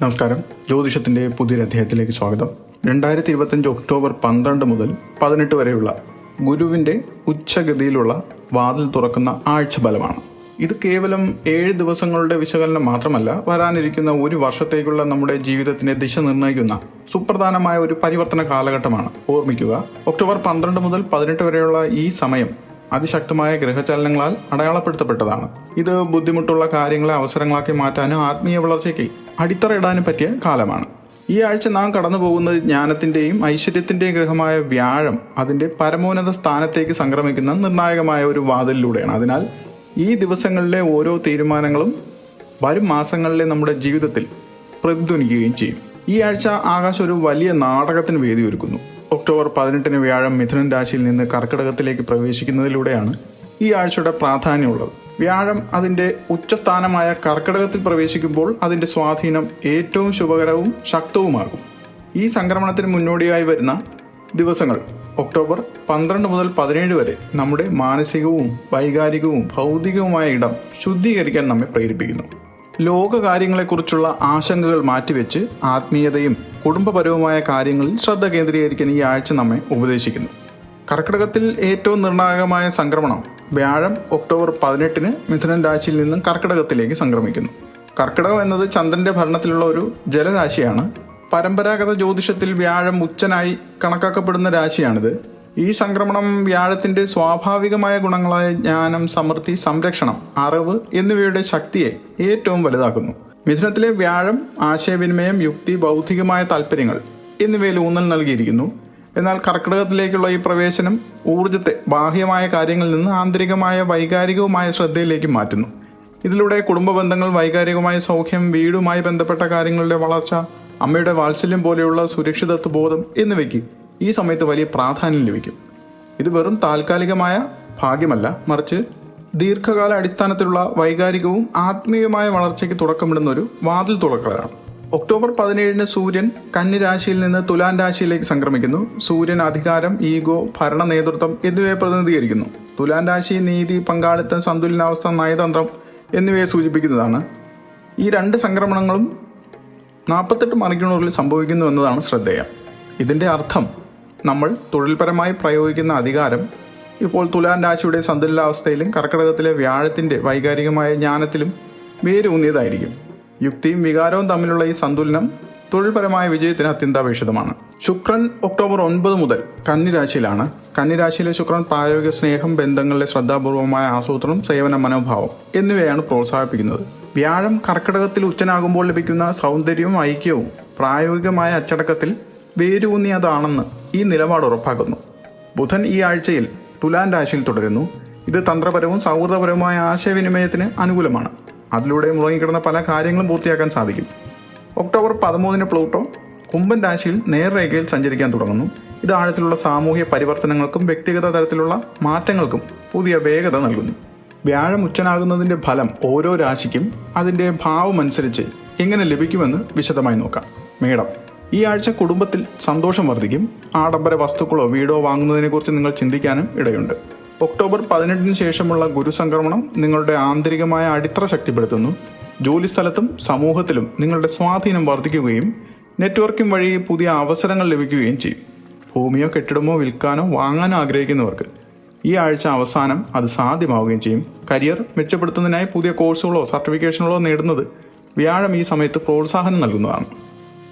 നമസ്കാരം. ജ്യോതിഷത്തിന്റെ പുതിയൊരു അധ്യായത്തിലേക്ക് സ്വാഗതം. രണ്ടായിരത്തി ഇരുപത്തഞ്ച് ഒക്ടോബർ പന്ത്രണ്ട് മുതൽ പതിനെട്ട് വരെയുള്ള ഗുരുവിന്റെ ഉച്ചഗതിയിലുള്ള വാതിൽ തുറക്കുന്ന ആഴ്ച ബലമാണ് ഇത് കേവലം ഏഴ് ദിവസങ്ങളുടെ വിശകലനം മാത്രമല്ല വരാനിരിക്കുന്ന ഒരു വർഷത്തേക്കുള്ള നമ്മുടെ ജീവിതത്തിന്റെ ദിശ നിർണയിക്കുന്ന സുപ്രധാനമായ ഒരു പരിവർത്തന കാലഘട്ടമാണ്. ഓർമ്മിക്കുക ഒക്ടോബർ പന്ത്രണ്ട് മുതൽ പതിനെട്ട് വരെയുള്ള ഈ സമയം അതിശക്തമായ ഗ്രഹചലനങ്ങളാൽ അടയാളപ്പെടുത്തപ്പെട്ടതാണ്. ഇത് ബുദ്ധിമുട്ടുള്ള കാര്യങ്ങളെ അവസരങ്ങളാക്കി മാറ്റാനും ആത്മീയ വളർച്ചയ്ക്ക് അടിത്തറയിടാനും പറ്റിയ കാലമാണ്. ഈ ആഴ്ച നാം കടന്നു പോകുന്നത് ജ്ഞാനത്തിന്റെയും ഐശ്വര്യത്തിന്റെയും ഗ്രഹമായ വ്യാഴം അതിന്റെ പരമോന്നത സ്ഥാനത്തേക്ക് സംക്രമിക്കുന്ന നിർണായകമായ ഒരു വാതിലിലൂടെയാണ്. അതിനാൽ ഈ ദിവസങ്ങളിലെ ഓരോ തീരുമാനങ്ങളും വരും മാസങ്ങളിലെ നമ്മുടെ ജീവിതത്തിൽ പ്രതിധ്വനിക്കുകയും ചെയ്യും. ഈ ആഴ്ച ആകാശം ഒരു വലിയ നാടകത്തിന് വേദി ഒരുക്കുന്നു ഒക്ടോബർ പതിനെട്ടിന് വ്യാഴം മിഥുനൻ രാശിയിൽ നിന്ന് കർക്കിടകത്തിലേക്ക് പ്രവേശിക്കുന്നതിലൂടെയാണ് ഈ ആഴ്ചയുടെ പ്രാധാന്യമുള്ളത്. വ്യാഴം അതിന്റെ ഉച്ചസ്ഥാനമായ കർക്കിടകത്തിൽ പ്രവേശിക്കുമ്പോൾ അതിന്റെ സ്വാധീനം ഏറ്റവും ശുഭകരവും ശക്തവുമാകും. ഈ സംക്രമണത്തിന് മുന്നോടിയായി വരുന്ന ദിവസങ്ങൾ ഒക്ടോബർ പന്ത്രണ്ട് മുതൽ പതിനേഴ് വരെ നമ്മുടെ മാനസികവും വൈകാരികവും ഭൗതികവുമായ ഇടം ശുദ്ധീകരിക്കാൻ നമ്മെ പ്രേരിപ്പിക്കുന്നു. ലോകകാര്യങ്ങളെക്കുറിച്ചുള്ള ആശങ്കകൾ മാറ്റിവെച്ച് ആത്മീയതയും കുടുംബപരവുമായ കാര്യങ്ങളിൽ ശ്രദ്ധ കേന്ദ്രീകരിക്കാൻ ഈ ആഴ്ച നമ്മെ ഉപദേശിക്കുന്നു. കർക്കിടകത്തിൽ ഏറ്റവും നിർണായകമായ സംക്രമണം വ്യാഴം ഒക്ടോബർ പതിനെട്ടിന് മിഥുനൻ രാശിയിൽ നിന്നും കർക്കിടകത്തിലേക്ക് സംക്രമിക്കുന്നു. കർക്കിടകം എന്നത് ചന്ദ്രന്റെ ഭരണത്തിലുള്ള ഒരു ജലരാശിയാണ്. പരമ്പരാഗത ജ്യോതിഷത്തിൽ വ്യാഴം ഉച്ചനായി കണക്കാക്കപ്പെടുന്ന രാശിയാണിത്. ഈ സംക്രമണം വ്യാഴത്തിന്റെ സ്വാഭാവികമായ ഗുണങ്ങളായ ജ്ഞാനം സമൃദ്ധി സംരക്ഷണം അറിവ് എന്നിവയുടെ ശക്തിയെ ഏറ്റവും വലുതാക്കുന്നു. മിഥുനത്തിലെ വ്യാഴം ആശയവിനിമയം യുക്തി ബൗദ്ധികമായ താല്പര്യങ്ങൾ എന്നിവയിൽ ഊന്നൽ നൽകിയിരിക്കുന്നു. എന്നാൽ കർക്കിടകത്തിലേക്കുള്ള ഈ പ്രവേശനം ഊർജത്തെ ബാഹ്യമായ കാര്യങ്ങളിൽ നിന്ന് ആന്തരികമായ വൈകാരികവുമായ ശ്രദ്ധയിലേക്ക് മാറ്റുന്നു. ഇതിലൂടെ കുടുംബ ബന്ധങ്ങൾ വൈകാരികമായ സൗഖ്യം വീടുമായി ബന്ധപ്പെട്ട കാര്യങ്ങളുടെ വളർച്ച അമ്മയുടെ വാത്സല്യം പോലെയുള്ള സുരക്ഷിതത്വ ബോധം എന്നിവയ്ക്ക് ഈ സമയത്ത് വലിയ പ്രാധാന്യം ലഭിക്കും. ഇത് വെറും താൽക്കാലികമായ ഭാഗ്യമല്ല മറിച്ച് ദീർഘകാല അടിസ്ഥാനത്തിലുള്ള വൈകാരികവും ആത്മീയവുമായ വളർച്ചയ്ക്ക് തുടക്കമിടുന്ന ഒരു വാതിൽ തുറക്കലാണ്. ഒക്ടോബർ പതിനേഴിന് സൂര്യൻ കന്നി രാശിയിൽ നിന്ന് തുലാൻ രാശിയിലേക്ക് സംക്രമിക്കുന്നു. സൂര്യൻ അധികാരം ഈഗോ ഭരണ നേതൃത്വം എന്നിവയെ പ്രതിനിധീകരിക്കുന്നു. തുലാൻ രാശി നീതി പങ്കാളിത്തം സന്തുലനാവസ്ഥ നയതന്ത്രം എന്നിവയെ സൂചിപ്പിക്കുന്നതാണ്. ഈ രണ്ട് സംക്രമണങ്ങളും നാൽപ്പത്തെട്ട് മണിക്കൂറുകളിൽ സംഭവിക്കുന്നു എന്നതാണ് ശ്രദ്ധേയം. ഇതിന്റെ അർത്ഥം നമ്മൾ തൊഴിൽപരമായി പ്രയോഗിക്കുന്ന അധികാരം ഇപ്പോൾ തുലാൻ രാശിയുടെ സന്തുലിതാവസ്ഥയിലും കർക്കിടകത്തിലെ വ്യാഴത്തിന്റെ വൈകാരികമായ ജ്ഞാനത്തിലും വേരൂന്നിയതായിരിക്കും. യുക്തിയും വികാരവും തമ്മിലുള്ള ഈ സന്തുലനം തൊഴിൽപരമായ വിജയത്തിന് അത്യന്താപേക്ഷിതമാണ്. ശുക്രൻ ഒക്ടോബർ ഒൻപത് മുതൽ കന്നിരാശിയിലാണ്. കന്നിരാശിയിലെ ശുക്രൻ പ്രായോഗിക സ്നേഹം ബന്ധങ്ങളിലെ ശ്രദ്ധാപൂർവമായ ആസൂത്രണം സേവന മനോഭാവം എന്നിവയാണ് പ്രോത്സാഹിപ്പിക്കുന്നത്. വ്യാഴം കർക്കിടകത്തിൽ ഉച്ചനാകുമ്പോൾ ലഭിക്കുന്ന സൗന്ദര്യവും ഐക്യവും പ്രായോഗികമായ അച്ചടക്കത്തിൽ വേരൂന്നിയതാണെന്ന് ഈ നിലപാട് ഉറപ്പാക്കുന്നു. ബുധൻ ഈ ആഴ്ചയിൽ തുലാൻ രാശിയിൽ തുടരുന്നു. ഇത് തന്ത്രപരവും സൗഹൃദപരവുമായ ആശയവിനിമയത്തിന് അനുകൂലമാണ്. അതിലൂടെ മുളങ്ങിക്കിടന്ന പല കാര്യങ്ങളും പൂർത്തിയാക്കാൻ സാധിക്കും. ഒക്ടോബർ പതിമൂന്നിന് പ്ലൂട്ടോ കുംഭൻ രാശിയിൽ നേർരേഖയിൽ സഞ്ചരിക്കാൻ തുടങ്ങുന്നു. ഇത് ആഴത്തിലുള്ള സാമൂഹ്യ പരിവർത്തനങ്ങൾക്കും വ്യക്തിഗത തരത്തിലുള്ള മാറ്റങ്ങൾക്കും പുതിയ വേഗത നൽകുന്നു. വ്യാഴം ഉച്ചനാകുന്നതിന്റെ ഫലം ഓരോ രാശിക്കും അതിന്റെ ഭാവം അനുസരിച്ച് എങ്ങനെ ലഭിക്കുമെന്ന് വിശദമായി നോക്കാം. മേഡം ഈ ആഴ്ച കുടുംബത്തിൽ സന്തോഷം വർദ്ധിക്കും. ആഡംബര വസ്തുക്കളോ വീടോ വാങ്ങുന്നതിനെക്കുറിച്ച് നിങ്ങൾ ചിന്തിക്കാനും ഇടയുണ്ട്. ഒക്ടോബർ പതിനെട്ടിന് ശേഷമുള്ള ഗുരുസംക്രമണം നിങ്ങളുടെ ആന്തരികമായ അടിത്തറ ശക്തിപ്പെടുത്തുന്നു. ജോലിസ്ഥലത്തും സമൂഹത്തിലും നിങ്ങളുടെ സ്വാധീനം വർദ്ധിക്കുകയും നെറ്റ്വർക്കിംഗ് വഴി പുതിയ അവസരങ്ങൾ ലഭിക്കുകയും ചെയ്യും. ഭൂമിയോ കെട്ടിടമോ വിൽക്കാനോ വാങ്ങാനോ ആഗ്രഹിക്കുന്നവർക്ക് ഈ ആഴ്ച അവസാനം അത് സാധ്യമാവുകയും ചെയ്യും. കരിയർ മെച്ചപ്പെടുത്തുന്നതിനായി പുതിയ കോഴ്സുകളോ സർട്ടിഫിക്കേഷനുകളോ നേടുന്നത് വ്യാഴം ഈ സമയത്ത് പ്രോത്സാഹനം നൽകുന്നതാണ്.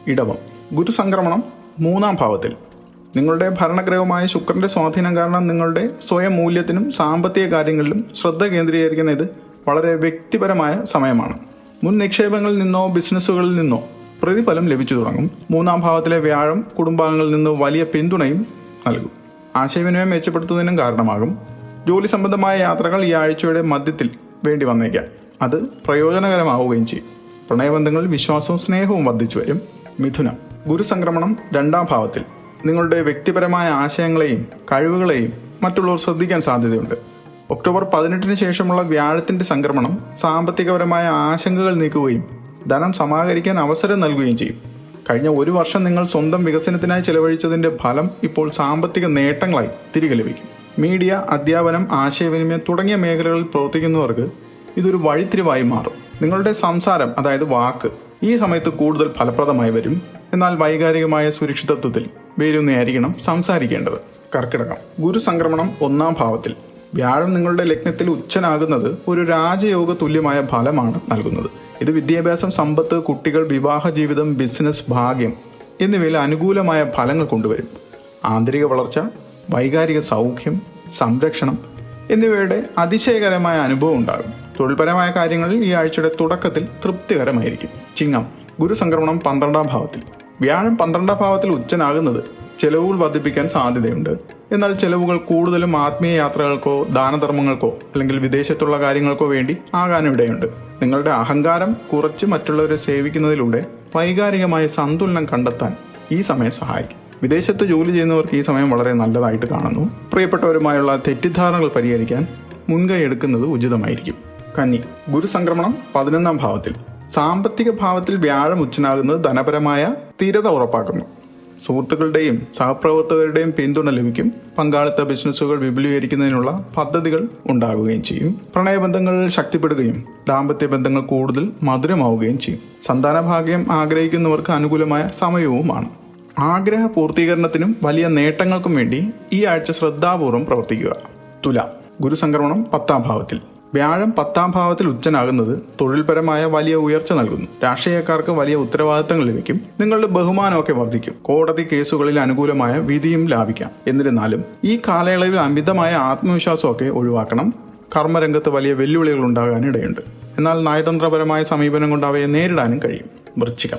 ഇടവം. ഗുരുസംക്രമണം മൂന്നാം ഭാവത്തിൽ. നിങ്ങളുടെ ഭരണഗ്രഹമായ ശുക്രന്റെ സ്വാധീനം കാരണം നിങ്ങളുടെ സ്വയം മൂല്യത്തിനും സാമ്പത്തിക കാര്യങ്ങളിലും ശ്രദ്ധ കേന്ദ്രീകരിക്കുന്ന ഇത് വളരെ വ്യക്തിപരമായ സമയമാണ്. മുൻ നിക്ഷേപങ്ങളിൽ നിന്നോ ബിസിനസ്സുകളിൽ നിന്നോ പ്രതിഫലം ലഭിച്ചു തുടങ്ങും. മൂന്നാം ഭാവത്തിലെ വ്യാഴം കുടുംബാംഗങ്ങളിൽ നിന്ന് വലിയ പിന്തുണയും നൽകും. ആശയവിനിമയം മെച്ചപ്പെടുത്തുന്നതിനും കാരണമാകും. ജോലി സംബന്ധമായ യാത്രകൾ ഈ ആഴ്ചയുടെ മധ്യത്തിൽ വേണ്ടി വന്നേക്കാം. അത് പ്രയോജനകരമാവുകയും ചെയ്യും. പ്രണയബന്ധങ്ങളിൽ വിശ്വാസവും സ്നേഹവും വർദ്ധിച്ചു വരും. മിഥുനം. ഗുരുസംക്രമണം രണ്ടാം ഭാവത്തിൽ. നിങ്ങളുടെ വ്യക്തിപരമായ ആശയങ്ങളെയും കഴിവുകളെയും മറ്റുള്ളവർ ശ്രദ്ധിക്കാൻ സാധ്യതയുണ്ട്. ഒക്ടോബർ പതിനെട്ടിന് ശേഷമുള്ള വ്യാഴത്തിന്റെ സംക്രമണം സാമ്പത്തികപരമായ ആശങ്കകൾ നീക്കുകയും ധനം സമാഹരിക്കാൻ അവസരം നൽകുകയും ചെയ്യും. കഴിഞ്ഞ ഒരു വർഷം നിങ്ങൾ സ്വന്തം വികസനത്തിനായി ചെലവഴിച്ചതിന്റെ ഫലം ഇപ്പോൾ സാമ്പത്തിക നേട്ടങ്ങളായി തിരികെ ലഭിക്കും. മീഡിയ അധ്യാപനം ആശയവിനിമയം തുടങ്ങിയ മേഖലകളിൽ പ്രവർത്തിക്കുന്നവർക്ക് ഇതൊരു വഴിത്തിരിവായി മാറും. നിങ്ങളുടെ സംസാരം അതായത് വാക്ക് ഈ സമയത്ത് കൂടുതൽ ഫലപ്രദമായി വരും. എന്നാൽ വൈകാരികമായ സുരക്ഷിതത്വത്തിൽ വേരൊന്നായിരിക്കണം സംസാരിക്കേണ്ടത്. കർക്കിടകം. ഗുരു സംക്രമണം ഒന്നാം ഭാവത്തിൽ. വ്യാഴം നിങ്ങളുടെ ലഗ്നത്തിൽ ഉച്ചനാകുന്നത് ഒരു രാജയോഗ തുല്യമായ ഫലമാണ് നൽകുന്നത്. ഇത് വിദ്യാഭ്യാസം സമ്പത്ത് കുട്ടികൾ വിവാഹ ജീവിതം ബിസിനസ് ഭാഗ്യം എന്നിവയിൽ അനുകൂലമായ ഫലങ്ങൾ കൊണ്ടുവരും. ആന്തരിക വളർച്ച വൈകാരിക സൗഖ്യം സംരക്ഷണം എന്നിവയുടെ അതിശയകരമായ അനുഭവം ഉണ്ടാകും. തൊഴിൽപരമായ കാര്യങ്ങളിൽ ഈ ആഴ്ചയുടെ തുടക്കത്തിൽ തൃപ്തികരമായിരിക്കും. ചിങ്ങം. ഗുരുസംക്രമണം പന്ത്രണ്ടാം ഭാവത്തിൽ. വ്യാഴം പന്ത്രണ്ടാം ഭാവത്തിൽ ഉച്ചനാകുന്നത് ചെലവുകൾ വർദ്ധിപ്പിക്കാൻ സാധ്യതയുണ്ട്. എന്നാൽ ചെലവുകൾ കൂടുതലും ആത്മീയ യാത്രകൾക്കോ ദാനധർമ്മങ്ങൾക്കോ അല്ലെങ്കിൽ വിദേശത്തുള്ള കാര്യങ്ങൾക്കോ വേണ്ടി ആകാനിടയുണ്ട് നിങ്ങളുടെ അഹങ്കാരം കുറച്ച് മറ്റുള്ളവരെ സേവിക്കുന്നതിലൂടെ വൈകാരികമായ സന്തുലനം കണ്ടെത്താൻ ഈ സമയം സഹായിക്കും. വിദേശത്ത് ജോലി ചെയ്യുന്നവർക്ക് ഈ സമയം വളരെ നല്ലതായിട്ട് കാണുന്നു. പ്രിയപ്പെട്ടവരുമായുള്ള തെറ്റിദ്ധാരണകൾ പരിഹരിക്കാൻ മുൻകൈ എടുക്കുന്നത് ഉചിതമായിരിക്കും. കന്നി ഗുരുസംക്രമണം പതിനൊന്നാം ഭാവത്തിൽ. സാമ്പത്തിക ഭാവത്തിൽ വ്യാഴം ഉച്ചനാകുന്നത് ധനപരമായ സ്ഥിരത ഉറപ്പാക്കുന്നു. സുഹൃത്തുക്കളുടെയും സഹപ്രവർത്തകരുടെയും പിന്തുണ ലഭിക്കും. പങ്കാളിത്ത ബിസിനസ്സുകൾ വിപുലീകരിക്കുന്നതിനുള്ള പദ്ധതികൾ ഉണ്ടാകുകയും ചെയ്യും. പ്രണയബന്ധങ്ങൾ ശക്തിപ്പെടുകയും ദാമ്പത്യ ബന്ധങ്ങൾ കൂടുതൽ മധുരമാവുകയും ചെയ്യും. സന്താനഭാഗ്യം ആഗ്രഹിക്കുന്നവർക്ക് അനുകൂലമായ സമയവുമാണ്. ആഗ്രഹ പൂർത്തീകരണത്തിനും വലിയ നേട്ടങ്ങൾക്കും വേണ്ടി ഈ ആഴ്ച ശ്രദ്ധാപൂർവം പ്രവർത്തിക്കുക. തുല. ഗുരുസംക്രമണം പത്താം ഭാവത്തിൽ. വ്യാഴം പത്താം ഭാവത്തിൽ ഉച്ചനാകുന്നത് തൊഴിൽപരമായ വലിയ ഉയർച്ച നൽകുന്നു. രാഷ്ട്രീയക്കാർക്ക് വലിയ ഉത്തരവാദിത്തങ്ങൾ ലഭിക്കും. നിങ്ങളുടെ ബഹുമാനമൊക്കെ വർദ്ധിക്കും. കോടതി കേസുകളിൽ അനുകൂലമായ വിധിയും ലാഭിക്കാം. എന്നിരുന്നാലും ഈ കാലയളവിൽ അമിതമായ ആത്മവിശ്വാസമൊക്കെ ഒഴിവാക്കണം. കർമ്മരംഗത്ത് വലിയ വെല്ലുവിളികൾ ഉണ്ടാകാനിടയുണ്ട് എന്നാൽ നയതന്ത്രപരമായ സമീപനം കൊണ്ട് അവയെ നേരിടാനും കഴിയും. വൃശ്ചികം.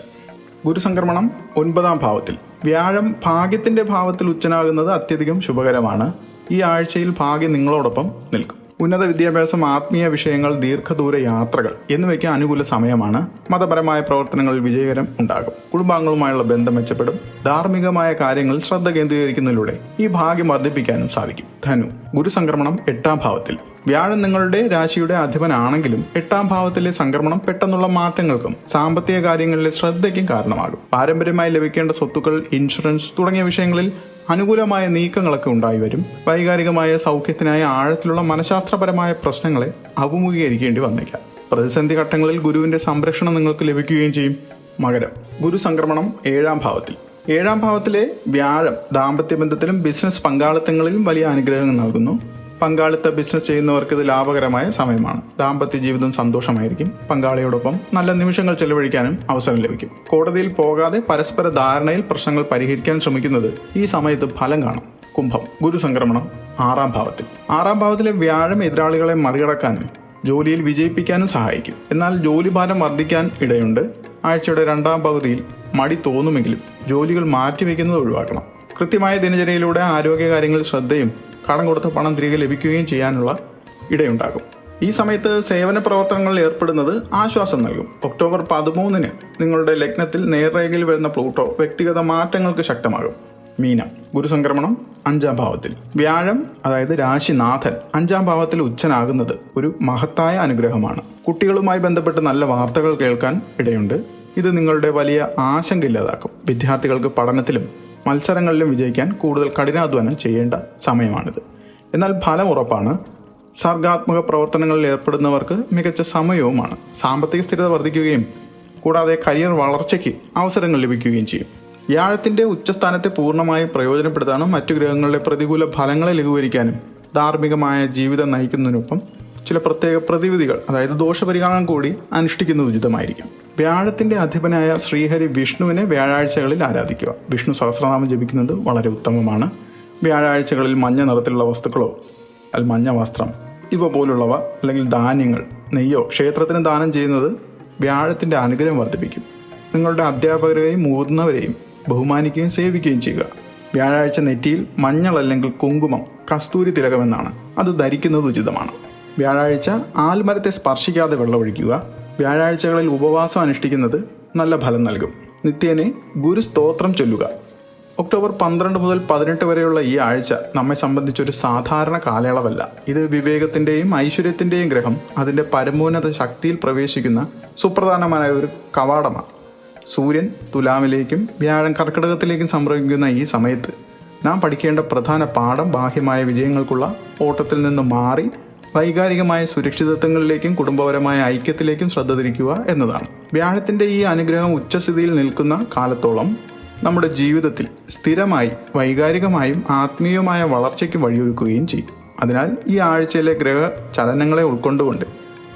ഗുരുസംക്രമണം ഒൻപതാം ഭാവത്തിൽ. വ്യാഴം ഭാഗ്യത്തിന്റെ ഭാവത്തിൽ ഉച്ചനാകുന്നത് അത്യധികം ശുഭകരമാണ്. ഈ ആഴ്ചയിൽ ഭാഗ്യം നിങ്ങളോടൊപ്പം നിൽക്കും. ഉന്നത വിദ്യാഭ്യാസം ആത്മീയ വിഷയങ്ങൾ ദീർഘദൂര യാത്രകൾ എന്നിവയ്ക്ക് അനുകൂല സമയമാണ്. മതപരമായ പ്രവർത്തനങ്ങളിൽ വിജയകരം ഉണ്ടാകും. കുടുംബാംഗങ്ങളുമായുള്ള ബന്ധം മെച്ചപ്പെടും. ധാർമ്മികമായ കാര്യങ്ങളിൽ ശ്രദ്ധ കേന്ദ്രീകരിക്കുന്നതിലൂടെ ഈ ഭാഗ്യം വർദ്ധിപ്പിക്കാനും സാധിക്കും. ധനു ഗുരുസംക്രമണം എട്ടാം ഭാവത്തിൽ. വ്യാഴം നിങ്ങളുടെ രാശിയുടെ അധിപനാണെങ്കിലും എട്ടാം ഭാവത്തിലെ സംക്രമണം പെട്ടെന്നുള്ള മാറ്റങ്ങൾക്കും സാമ്പത്തിക കാര്യങ്ങളിലെ ശ്രദ്ധയ്ക്കും കാരണമാകും. പാരമ്പര്യമായി ലഭിക്കേണ്ട സ്വത്തുക്കൾ ഇൻഷുറൻസ് തുടങ്ങിയ വിഷയങ്ങളിൽ അനുകൂലമായ നീക്കങ്ങളൊക്കെ ഉണ്ടായി വരും. വൈകാരികമായ സൗഖ്യത്തിനായ ആഴത്തിലുള്ള മനഃശാസ്ത്രപരമായ പ്രശ്നങ്ങളെ അഭിമുഖീകരിക്കേണ്ടി വന്നേക്കാം പ്രതിസന്ധി ഘട്ടങ്ങളിൽ ഗുരുവിന്റെ സംരക്ഷണം നിങ്ങൾക്ക് ലഭിക്കുകയും ചെയ്യും. മകരം. ഗുരു സംക്രമണം ഏഴാം ഭാവത്തിൽ. ഏഴാം ഭാവത്തിലെ വ്യാഴം ദാമ്പത്യ ബന്ധത്തിലും ബിസിനസ് പങ്കാളിത്തങ്ങളിലും വലിയ അനുഗ്രഹങ്ങൾ നൽകുന്നു. പങ്കാളിത്ത ബിസിനസ് ചെയ്യുന്നവർക്ക് ഇത് ലാഭകരമായ സമയമാണ്. ദാമ്പത്യ ജീവിതം സന്തോഷമായിരിക്കും. പങ്കാളിയോടൊപ്പം നല്ല നിമിഷങ്ങൾ ചെലവഴിക്കാനും അവസരം ലഭിക്കും. കോടതിയിൽ പോകാതെ പരസ്പര ധാരണയിൽ പ്രശ്നങ്ങൾ പരിഹരിക്കാൻ ശ്രമിക്കുന്നത് ഈ സമയത്ത് ഫലം കാണും. കുംഭം ഗുരുസംക്രമണം ആറാം ഭാവത്തിൽ. ആറാം ഭാവത്തിലെ വ്യാഴം എതിരാളികളെ മറികടക്കാനും ജോലിയിൽ വിജയിപ്പിക്കാനും സഹായിക്കും. എന്നാൽ ജോലിഭാരം വർദ്ധിക്കാൻ ഇടയുണ്ട്. ആഴ്ചയുടെ രണ്ടാം പകുതിയിൽ മടി തോന്നുമെങ്കിലും ജോലികൾ മാറ്റിവെക്കുന്നത് ഒഴിവാക്കണം. കൃത്യമായ ദിനചര്യയിലൂടെ ആരോഗ്യകാര്യങ്ങളിൽ ശ്രദ്ധയും കടം കൊടുത്ത പണം തിരികെ ലഭിക്കുകയും ചെയ്യാനുള്ള ഇടയുണ്ടാകും. ഈ സമയത്ത് സേവന പ്രവർത്തനങ്ങളിൽ ഏർപ്പെടുന്നത് ആശ്വാസം നൽകും. ഒക്ടോബർ പതിമൂന്നിന് നിങ്ങളുടെ ലഗ്നത്തിൽ നേർരേഖയിൽ വരുന്ന പ്ലൂട്ടോ വ്യക്തിഗത മാറ്റങ്ങൾക്ക് ശക്തമാകും. മീനം ഗുരുസംക്രമണം അഞ്ചാം ഭാവത്തിൽ. വ്യാഴം അതായത് രാശിനാഥൻ അഞ്ചാം ഭാവത്തിൽ ഉച്ചനാകുന്നത് ഒരു മഹത്തായ അനുഗ്രഹമാണ്. കുട്ടികളുമായി ബന്ധപ്പെട്ട് നല്ല വാർത്തകൾ കേൾക്കാൻ ഇടയുണ്ട്. ഇത് നിങ്ങളുടെ വലിയ ആശങ്ക ഇല്ലാതാക്കും വിദ്യാർത്ഥികൾക്ക് പഠനത്തിലും മത്സരങ്ങളിലും വിജയിക്കാൻ കൂടുതൽ കഠിനാധ്വാനം ചെയ്യേണ്ട സമയമാണിത്. എന്നാൽ ഫലം ഉറപ്പാണ്. സർഗാത്മക പ്രവർത്തനങ്ങളിൽ ഏർപ്പെടുന്നവർക്ക് മികച്ച സമയവുമാണ്. സാമ്പത്തിക സ്ഥിരത വർദ്ധിക്കുകയും കൂടാതെ കരിയർ വളർച്ചയ്ക്ക് അവസരങ്ങൾ ലഭിക്കുകയും ചെയ്യും. വ്യാഴത്തിന്റെ ഉച്ചസ്ഥാനത്തെ പൂർണമായി പ്രയോജനപ്പെടുത്താനും മറ്റു ഗ്രഹങ്ങളുടെ പ്രതികൂല ഫലങ്ങളെ ലഘൂകരിക്കാനും ധാർമ്മികമായ ജീവിതം നയിക്കുന്നതിനൊപ്പം ചില പ്രത്യേക പ്രതിവിധികൾ അതായത് ദോഷപരിഹാരം കൂടി അനുഷ്ഠിക്കുന്നത് ഉചിതമായിരിക്കും. വ്യാഴത്തിന്റെ അധിപനായ ശ്രീഹരി വിഷ്ണുവിനെ വ്യാഴാഴ്ചകളിൽ ആരാധിക്കുക. വിഷ്ണു സഹസ്രനാമം ജപിക്കുന്നത് വളരെ ഉത്തമമാണ്. വ്യാഴാഴ്ചകളിൽ മഞ്ഞ നിറത്തിലുള്ള വസ്തുക്കളോ അൽ മഞ്ഞ വസ്ത്രം ഇവ പോലുള്ളവ അല്ലെങ്കിൽ ധാന്യങ്ങൾ നെയ്യോ ക്ഷേത്രത്തിന് ദാനം ചെയ്യുന്നത് വ്യാഴത്തിന്റെ അനുഗ്രഹം വർദ്ധിപ്പിക്കും. നിങ്ങളുടെ അധ്യാപകരെയും മുതിർന്നവരെയും ബഹുമാനിക്കുകയും സേവിക്കുകയും ചെയ്യുക. വ്യാഴാഴ്ച നെറ്റിയിൽ മഞ്ഞൾ അല്ലെങ്കിൽ കുങ്കുമം കസ്തൂരി തിലകമെന്നാണ്. അത് ധരിക്കുന്നത് ഉചിതമാണ്. വ്യാഴാഴ്ച ആൽമരത്തെ സ്പർശിക്കാതെ വെള്ളമൊഴിക്കുക. വ്യാഴാഴ്ചകളിൽ ഉപവാസം അനുഷ്ഠിക്കുന്നത് നല്ല ഫലം നൽകും. നിത്യേനെ ഗുരുസ്തോത്രം ചൊല്ലുക. ഒക്ടോബർ പന്ത്രണ്ട് മുതൽ പതിനെട്ട് വരെയുള്ള ഈ ആഴ്ച നമ്മെ സംബന്ധിച്ചൊരു സാധാരണ കാലയളവല്ല. ഇത് വിവേകത്തിന്റെയും ഐശ്വര്യത്തിന്റെയും ഗ്രഹം അതിന്റെ പരമോന്നത ശക്തിയിൽ പ്രവേശിക്കുന്ന സുപ്രധാനമായ ഒരു കവാടമാണ്. സൂര്യൻ തുലാമിലേക്കും വ്യാഴം കർക്കിടകത്തിലേക്കും സംഭവിക്കുന്ന ഈ സമയത്ത് നാം പഠിക്കേണ്ട പ്രധാന പാഠം ബാഹ്യമായ വിജയങ്ങൾക്കുള്ള ഓട്ടത്തിൽ നിന്ന് മാറി വൈകാരികമായ സുരക്ഷിതത്വങ്ങളിലേക്കും കുടുംബപരമായ ഐക്യത്തിലേക്കും ശ്രദ്ധ തിരിക്കുക എന്നതാണ്. വ്യാഴത്തിന്റെ ഈ അനുഗ്രഹം ഉച്ചസ്ഥിതിയിൽ നിൽക്കുന്ന കാലത്തോളം നമ്മുടെ ജീവിതത്തിൽ സ്ഥിരമായി വൈകാരികമായും ആത്മീയമായ വളർച്ചയ്ക്ക് വഴിയൊരുക്കുകയും ചെയ്യും. അതിനാൽ ഈ ആഴ്ചയിലെ ഗ്രഹ ചലനങ്ങളെ ഉൾക്കൊണ്ടുകൊണ്ട്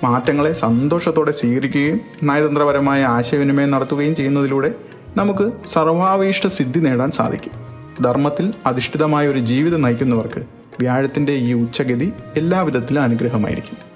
മാറ്റങ്ങളെ സന്തോഷത്തോടെ സ്വീകരിക്കുകയും നയതന്ത്രപരമായ ആശയവിനിമയം നടത്തുകയും ചെയ്യുന്നതിലൂടെ നമുക്ക് സർവാഭീഷ്ട സിദ്ധി നേടാൻ സാധിക്കും. ധർമ്മത്തിൽ അധിഷ്ഠിതമായ ഒരു ജീവിതം നയിക്കുന്നവർക്ക് വ്യാഴത്തിന്റെ ഈ ഉച്ചഗതി എല്ലാവിധത്തിലും അനുഗ്രഹമായിരിക്കും.